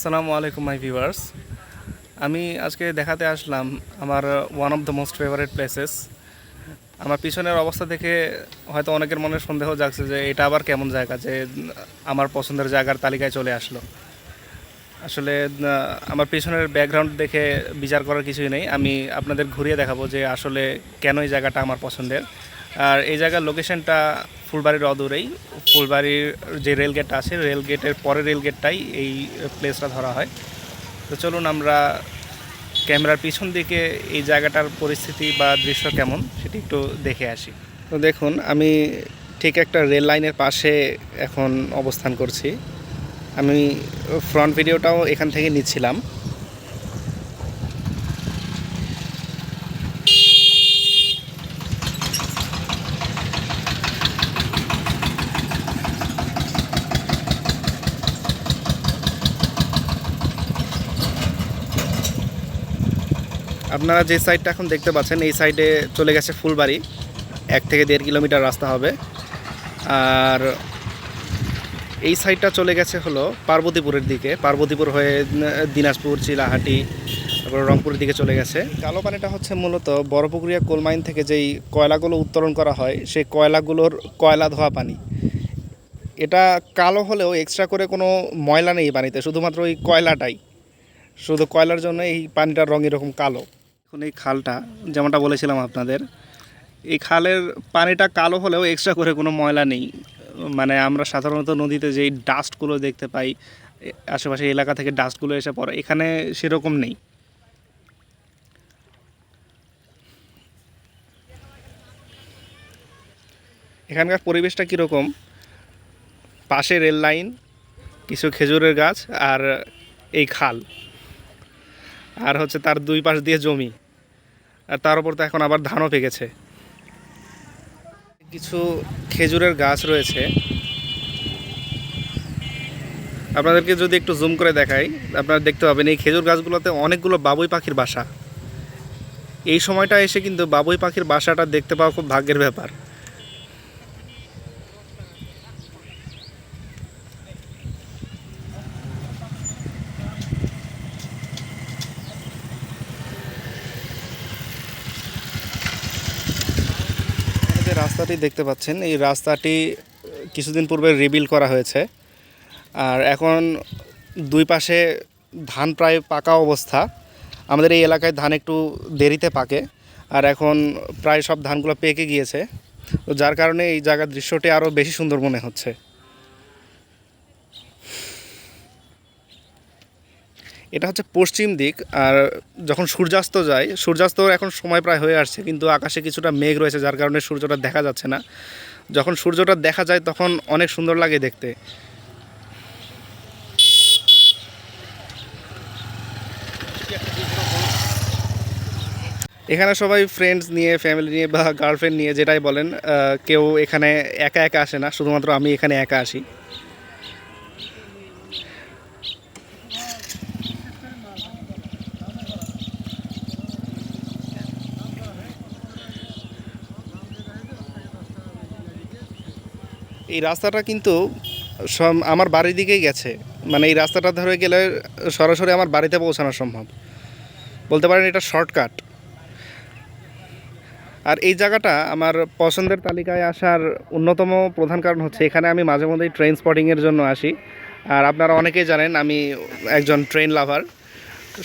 আসসালামু আলাইকুম মাই ভিউয়ার্স আমি আজকে দেখাতে আসলাম আমার one of the most favourite places আমার পিছনের অবস্থা দেখে হয়তো অনেকের মনে সন্দেহ জাগছে যে এটা আবার কেমন জায়গা, যে আমার পছন্দের জায়গার তালিকায় চলে আসলো। আসলে আমার পিছনের ব্যাকগ্রাউন্ড দেখে বিচার করার কিছুই নেই। আমি আপনাদের ঘুরিয়ে দেখাবো যে আসলে কেন এই জায়গাটা আমার পছন্দের। আর এই জায়গার লোকেশনটা ফুলবাড়ির অদূরেই। ফুলবাড়ির যে রেল গেটটা আছে রেল গেটের পরের রেল গেটটাই এই প্লেসটা ধরা হয়। তো চলুন আমরা ক্যামেরার পিছন দিকে এই জায়গাটার পরিস্থিতি বা দৃশ্য কেমন সেটি একটু দেখে আসি। তো দেখুন, আমি ঠিক একটা রেল লাইনের পাশে এখন অবস্থান করছি। আমি ফ্রন্ট ভিডিওটাও এখান থেকে নিচ্ছিলাম। আপনারা যে সাইডটা এখন দেখতে পাচ্ছেন, এই সাইডে চলে গেছে ফুলবাড়ি। এক থেকে দেড় কিলোমিটার রাস্তা হবে। আর এই সাইডটা চলে গেছে হলো পার্বতীপুরের দিকে। পার্বতীপুর হয়ে দিনাজপুর, চিলাহাটি, তারপর রংপুরের দিকে চলে গেছে। কালো পানিটা হচ্ছে মূলত বড়পুকুরিয়া কোল মাইন থেকে যেই কয়লাগুলো উত্তোলন করা হয়, সেই কয়লাগুলোর কয়লা ধোয়া পানি। এটা কালো হলেও এক্সট্রা করে কোনো ময়লা নেই পানিতে, শুধুমাত্র ওই কয়লাটাই। শুধু কয়লার জন্য এই পানিটার রং এরকম কালো। এখন এই খালটা, যেমনটা বলেছিলাম আপনাদের, এই খালের পানিটা কালো হলেও এক্সট্রা করে কোনো ময়লা নেই। মানে আমরা সাধারণত নদীতে যেই ডাস্টগুলো দেখতে পাই, আশেপাশে এলাকা থেকে ডাস্টগুলো এসে পড়ে, এখানে সেরকম নেই। এখানকার পরিবেশটা কীরকম? পাশে রেল লাইন, কিছু খেজুরের গাছ আর এই খাল। আর হচ্ছে তার দুই পাশ দিয়ে জমি। আর তার উপর তো এখন আবার ধানও পেকেছে। কিছু খেজুরের গাছ রয়েছে। আপনাদেরকে যদি একটু জুম করে দেখাই, আপনারা দেখতে পাবেন এই খেজুর গাছগুলোতে অনেকগুলো বাবুই পাখির বাসা। এই সময়টা এসে কিন্তু বাবুই পাখির বাসাটা দেখতে পাওয়া খুব ভাগ্যের ব্যাপার। যে রাস্তাটি দেখতে পাচ্ছেন, এই রাস্তাটি কিছুদিন পূর্বে রিবিল করা হয়েছে। আর এখন দুই পাশে ধান প্রায় পাকা অবস্থা। আমাদের এই এলাকায় ধান একটু দেরিতে পাকে, আর এখন প্রায় সব ধানগুলো পেকে গিয়েছে। তো যার কারণে এই জায়গার দৃশ্যটি আরও বেশি সুন্দর মনে হচ্ছে। এটা হচ্ছে পশ্চিম দিক, আর যখন সূর্যাস্ত যায় সূর্যাস্ত এখন সময় প্রায় হয়ে আসছে, কিন্তু আকাশে কিছুটা মেঘ রয়েছে, যার কারণে সূর্যটা দেখা যাচ্ছে না। যখন সূর্যটা দেখা যায়, তখন অনেক সুন্দর লাগে দেখতে। এখানে সবাই ফ্রেন্ডস নিয়ে ফ্যামিলি নিয়ে বা গার্লফ্রেন্ড নিয়ে যেটাই বলেন কেউ এখানে একা একা আসে না, শুধুমাত্র আমি এখানে একা আসি। এই রাস্তাটা কিন্তু আমার বাড়ির দিকেই গেছে। মানে এই রাস্তাটা ধরে গেলে সরাসরি আমার বাড়িতে পৌঁছানো সম্ভব। বলতে পারেন এটা শর্টকাট। আর এই জায়গাটা আমার পছন্দের তালিকায় আসার অন্যতম প্রধান কারণ হচ্ছে, এখানে আমি মাঝে মধ্যেই ট্রেন স্পটিংয়ের জন্য আসি। আর আপনারা অনেকেই জানেন, আমি একজন ট্রেন লাভার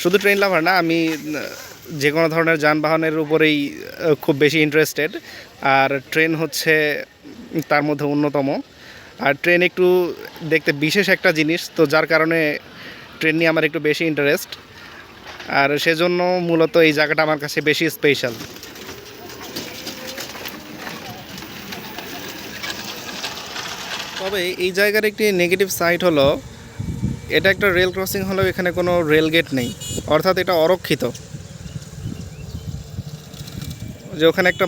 শুধু ট্রেন লাভার না, আমি যে কোনো ধরনের যানবাহনের উপরেই খুব বেশি ইন্টারেস্টেড আর ট্রেন হচ্ছে তার মধ্যে অন্যতম। আর ট্রেন একটু দেখতে বিশেষ একটা জিনিস, তো যার কারণে ট্রেন নিয়ে আমার একটু বেশি ইন্টারেস্ট আর সেজন্য মূলত এই জায়গাটা আমার কাছে বেশি স্পেশাল তবে এই জায়গার একটি নেগেটিভ সাইড হলো, এটা একটা রেল ক্রসিং হলেও এখানে কোনো রেল গেট নেই। অর্থাৎ এটা অরক্ষিত। যে ওখানে একটা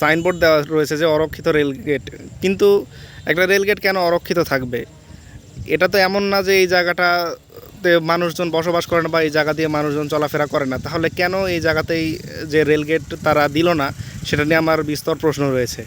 সাইনবোর্ড দেওয়া রয়েছে যে অরক্ষিত রেলগেট কিন্তু একটা রেলগেট কেন অরক্ষিত থাকবে? এটা তো এমন না যে এই জায়গাটাতে মানুষজন বসবাস করে না বা এই জায়গা দিয়ে মানুষজন চলাফেরা করে না। তাহলে কেন এই জায়গাতেই যে রেলগেট তারা দিল না, সেটা নিয়ে আমার বিস্তর প্রশ্ন রয়েছে।